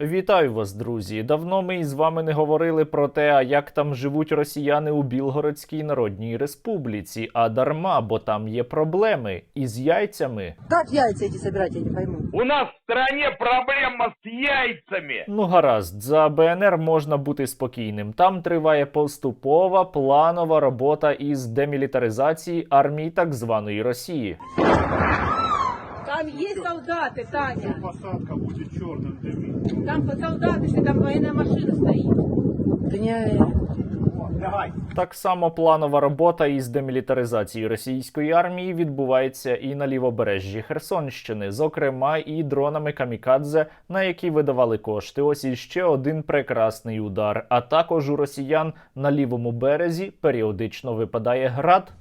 Вітаю вас, друзі! Давно ми із вами не говорили про те, а як там живуть росіяни у Білгородській Народній Республіці, а дарма, бо там є проблеми із яйцями. Как яйца эти собирать, я не пойму. У нас в стране проблема с яйцами. Ну гаразд, за БНР можна бути спокійним. Там триває поступова планова робота із демілітаризації армії так званої Росії. Там есть солдаты, Таня. посадка будет черным дымить. Там солдаты, что там военная машина стоит. Да не... Так само планова робота із демілітаризації російської армії відбувається і на лівобережжі Херсонщини, зокрема і дронами камікадзе, на які видавали кошти. Ось іще один прекрасний удар. А також у росіян на лівому березі періодично випадає град.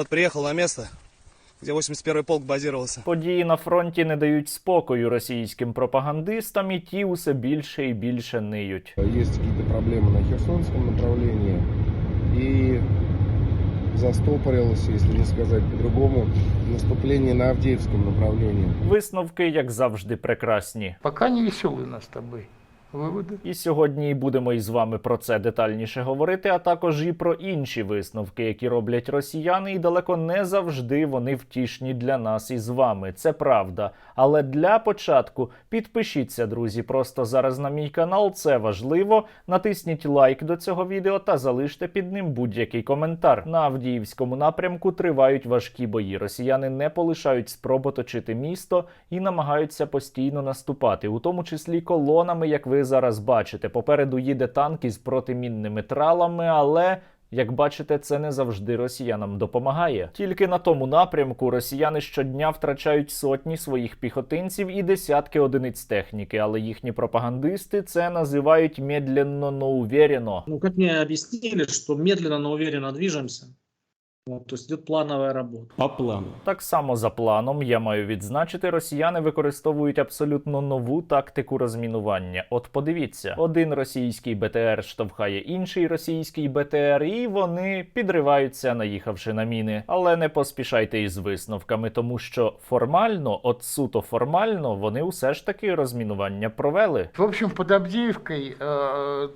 Вот, приехал на место, где 81-й полк базировался. Події на фронті не дають спокою російським пропагандистам, і ті усе більше і більше ниють. Есть какие-то проблемы на Херсонском направлении. И застопорилось, если не сказать по-другому, наступление на Авдеевском направлении. Висновки, як завжди, прекрасні. Пока не веселый у нас с Выводы? І сьогодні будемо із вами про це детальніше говорити, а також і про інші висновки, які роблять росіяни, і далеко не завжди вони втішні для нас із вами. Це правда. Але для початку підпишіться, друзі, просто зараз на мій канал. Це важливо. Натисніть лайк до цього відео та залиште під ним будь-який коментар. На Авдіївському напрямку тривають важкі бої. Росіяни не полишають спроб оточити місто і намагаються постійно наступати, у тому числі колонами, як ви зараз бачите. Попереду їде танк із протимінними тралами, але. Як бачите, це не завжди росіянам допомагає. Тільки на тому напрямку росіяни щодня втрачають сотні своїх піхотинців і десятки одиниць техніки, але їхні пропагандисти це називають медленно, но уверенно. Ну, как мне объяснили, что медленно, но уверенно. Вот, то есть идет плановая работа. По плану. Так само за планом я маю відзначити, росіяни використовують абсолютно нову тактику розмінування. От подивіться, один російський БТР штовхає інший російський БТР, і вони підриваються, наїхавши на міни. Але не поспішайте із висновками, тому що формально, от суто формально, вони усе ж таки розмінування провели. В общем, под Авдеевкой э,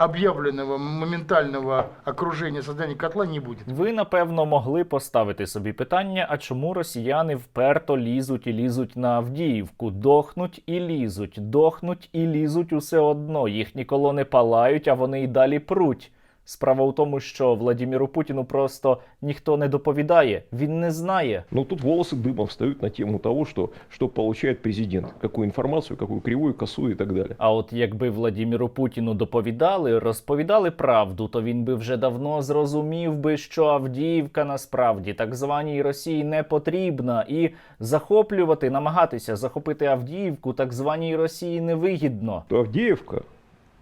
объявленного моментального окруження создання котла не буде. Ви напевно могли поставити собі питання, а чому росіяни вперто лізуть і лізуть на Авдіївку, дохнуть і лізуть, дохнуть і лізуть усе одно. Їхні колони палають, а вони й далі пруть. Справа у тому, що Владіміру Путіну просто ніхто не доповідає, він не знає. Но тут волосы дыбом встают на тему того, что, что получает президент. Какую информацию, какую кривую, косую и так далее. А от якби Владіміру Путіну доповідали, розповідали правду, то він би вже давно зрозумів би, що Авдіївка насправді так званій Росії не потрібна, і захоплювати, намагатися захопити Авдіївку так званій Росії невигідно. То Авдеевка,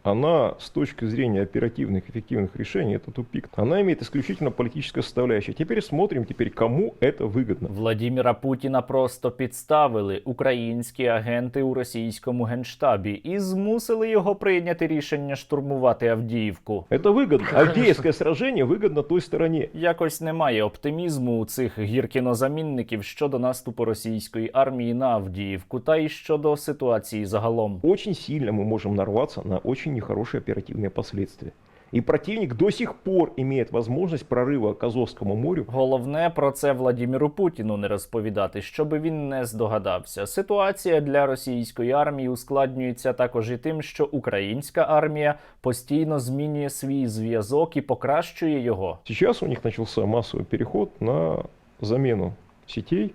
она с точки зрения оперативных, эффективных решений, это тупик. Она имеет исключительно политическое составляющее. Теперь смотрим, теперь кому это выгодно. Владіміра Путіна просто підставили українські агенти у російському генштабі і змусили його прийняти рішення штурмувати Авдіївку. Это выгодно. Авдеевское сражение выгодно той стороне. Якось немає оптимізму у цих гіркінозамінників щодо наступу російської армії на Авдіївку та й щодо ситуації загалом. Очень сильно мы можем нарваться на очень нехорошие оперативные последствия. И противник до сих пор имеет возможность прорыва к Азовскому морю Головне про це Владіміру Путіну не розповідати, щоби він не здогадався. Ситуація для російської армії ускладнюється також і тим, що українська армія постійно змінює свій зв'язок і покращує його. Сейчас у них начался массовый переход на замену сетей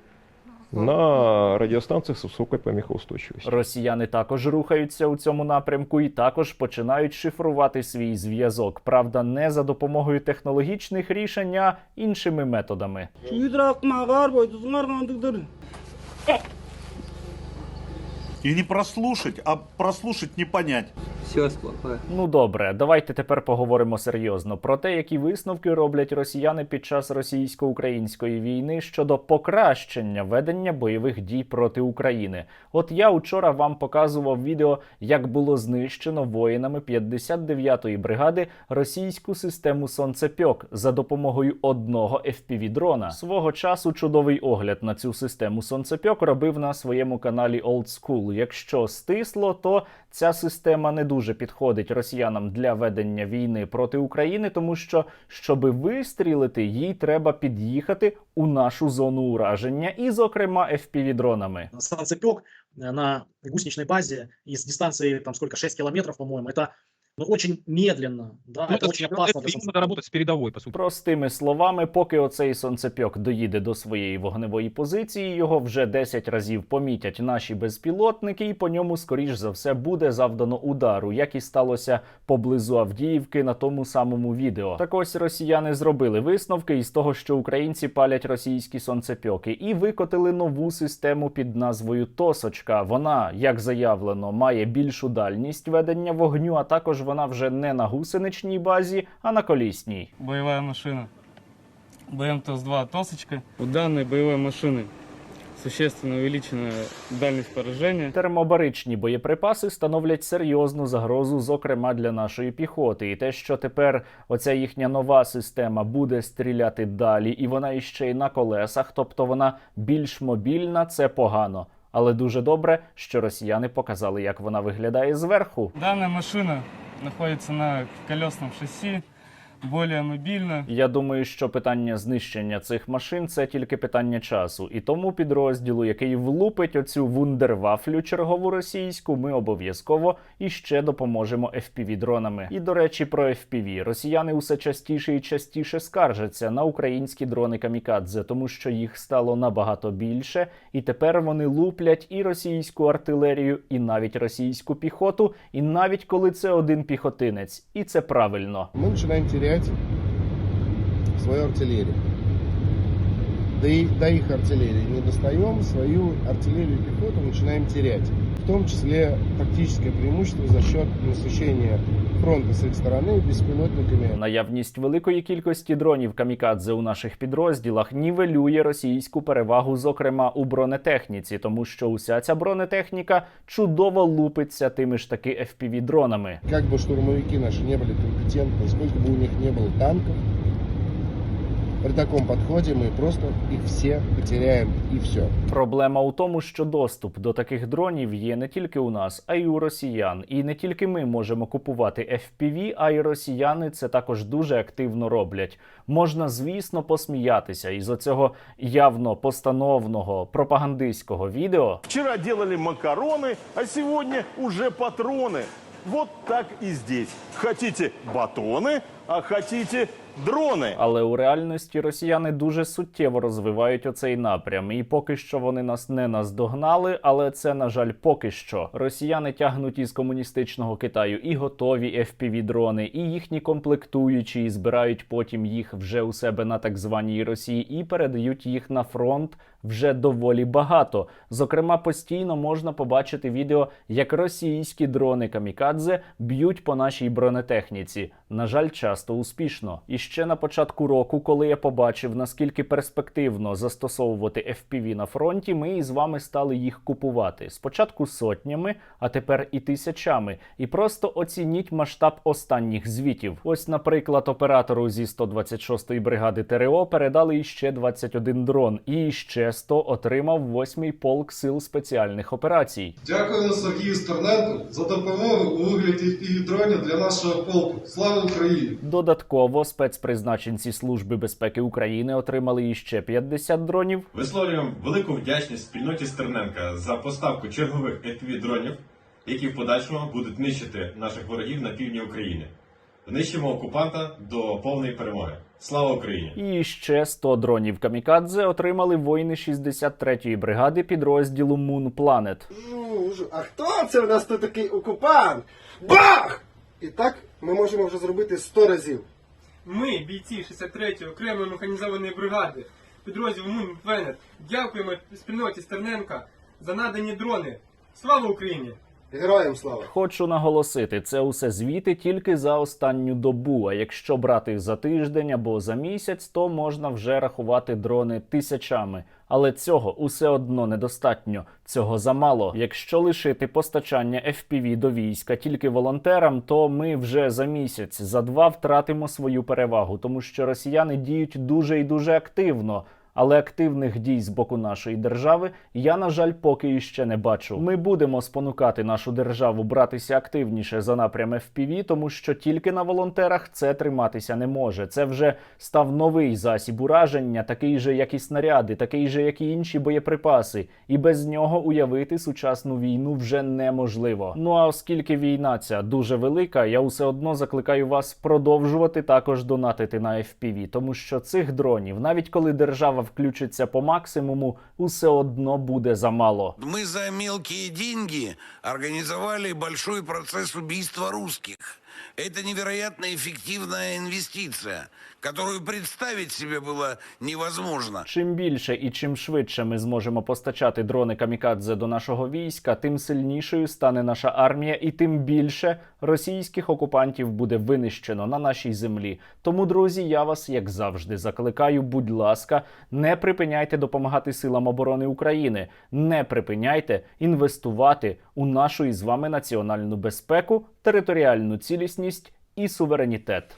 на радиостанциях с высокой помехоустойчивостью. Росіяни також рухаються у цьому напрямку і також починають шифрувати свій зв'язок. Правда, не за допомогою технологічних рішень, а іншими методами. И не прослушать, а прослушать не понять. Началось плохое. Ну добре, давайте тепер поговоримо серйозно про те, які висновки роблять росіяни під час російсько-української війни щодо покращення ведення бойових дій проти України. От я учора вам показував відео, як було знищено воїнами 59-ї бригади російську систему сонцепьок за допомогою одного fpv дрона. Свого часу чудовий огляд на цю систему сонцепьок робив на своєму каналі Old School. Якщо стисло, то ця система не дуже підходить росіянам для ведення війни проти України, тому що щоби вистрілити, їй треба під'їхати у нашу зону ураження, і, зокрема, fpv дронами. Санцепек э, на гусеничной базе із дистанції там сколько, 6 километров, по-моему, это ну, очень медленно, да, это, очень опасно. для санцепёка. с передовой, по сути. Простими словами, поки оцей сонцепьок доїде до своєї вогневої позиції, його вже 10 разів помітять наші безпілотники, і по ньому, скоріш за все, буде завдано удару, як і сталося поблизу Авдіївки на тому самому відео. Так ось росіяни зробили висновки із того, що українці палять російські сонцепьоки, і викотили нову систему під назвою Тосочка. Вона, як заявлено, має більшу дальність ведення вогню, а також вона вже не на гусеничній базі, а на колісній. Боевая машина. БМ-ТОС-2 «Тосочка». У данной боевой машины существенно увеличена дальность поражения. Термобаричні боєприпаси становлять серйозну загрозу, зокрема для нашої піхоти. І те, що тепер оця їхня нова система буде стріляти далі, і вона іще й на колесах, тобто вона більш мобільна, це погано. Але дуже добре, що росіяни показали, як вона виглядає зверху. Данная машина находится на колесном шасси, более мобильна. Я думаю, що питання знищення цих машин це тільки питання часу. І тому підрозділу, який влупить оцю вундервафлю чергову російську, ми обов'язково іще допоможемо fpv дронами. І до речі, про FPV. росіяни усе частіше і частіше скаржаться на українські дрони камікадзе, тому що їх стало набагато більше, і тепер вони луплять і російську артилерію, і навіть російську піхоту, і навіть коли це один піхотинець, і це правильно. Мы начинаем терять свою артиллерию До их, до их артиллерии не достаем, свою артиллерию и пехоту начинаем терять. В том числе тактическое преимущество за счет насыщения фронта с их стороны беспилотниками. Наявність великої кількості дронів камікадзе у наших підрозділах нівелює російську перевагу, зокрема у бронетехніці, тому що уся ця бронетехніка чудово лупиться тими ж таки fpv дронами. Как бы штурмовики наши не были компетентны, сколько бы у них не было танков, при таком подходе мы просто их все потеряем и все. Проблема у тому, що доступ до таких дронів є не тільки у нас, а й у росіян. І не тільки ми можемо купувати FPV, а й росіяни це також дуже активно роблять. Можна, звісно, посміятися із оцього явно постановного пропагандистського відео. Вчера делали макароны, а сегодня уже патроны. Вот так и здесь. Хотите батоны, А хотите дроны. Але у реальності росіяни дуже суттєво розвивають оцей напрям, і поки що вони нас не наздогнали. Але це на жаль, поки що. Росіяни тягнуть із комуністичного Китаю і готові fpv дрони, і їхні комплектуючі, і збирають потім їх вже у себе на так званій Росії і передають їх на фронт вже доволі багато. Зокрема, постійно можна побачити відео, як російські дрони камікадзе б'ють по нашій бронетехніці. На жаль, часто успішно. І ще на початку року, коли я побачив, наскільки перспективно застосовувати FPV на фронті, ми із вами стали їх купувати. Спочатку сотнями, а тепер і тисячами. І просто оцініть масштаб останніх звітів. Ось, наприклад, оператору зі 126-ї бригади ТРО передали іще 21 дрон, і іще 100 отримав 8-й полк сил спеціальних операцій. Дякуємо Сергію Стерненку за допомогу у вигляді FPV-дронів для нашого полку. Слава Україні! Додатково спецпризначенці Служби безпеки України отримали іще 50 дронів. Висловлюємо велику вдячність спільноті Стерненка за поставку чергових fpv дронів, які в подальшому будуть нищити наших ворогів на півдні України. Знищимо окупанта до повної перемоги. Слава Україні! І ще 100 дронів камікадзе отримали воїни 63-ї бригади підрозділу Moon Planet. Ну, а хто це в нас тут такий окупант? Бах! І так ми можемо вже зробити 100 разів. Ми, бійці 63-ї окремої механізованої бригади, підрозділ Мун Венет, дякуємо спільноті Стерненка за надані дрони. Слава Україні! Героям слава! Хочу наголосити, це усе звіти тільки за останню добу. А якщо брати за тиждень або за місяць, то можна вже рахувати дрони тисячами. Але цього усе одно недостатньо. Цього замало. Якщо лишити постачання FPV до війська тільки волонтерам, то ми вже за місяць, за два втратимо свою перевагу, тому що росіяни діють дуже і дуже активно. Але активних дій з боку нашої держави я, на жаль, поки іще не бачу. Ми будемо спонукати нашу державу братися активніше за напрям FPV, тому що тільки на волонтерах це триматися не може. Це вже став новий засіб ураження, такий же, як і снаряди, такий же, як і інші боєприпаси. І без нього уявити сучасну війну вже неможливо. Ну а оскільки війна ця дуже велика, я все одно закликаю вас продовжувати також донатити на FPV, тому що цих дронів, навіть коли держава включиться по максимуму, усе одно буде замало. Ми за мілкі деньги організували большой процес убийства русских. Это невероятно эффективная инвестиция, которую представить себе было невозможно. Чим більше і чим швидше ми зможемо постачати дрони камікадзе до нашого війська, тим сильнішою стане наша армія, і тим більше російських окупантів буде винищено на нашій землі. Тому, друзі, я вас як завжди закликаю. Будь ласка, не припиняйте допомагати силам оборони України, не припиняйте інвестувати у нашу із вами національну безпеку, територіальну цілісність і суверенітет.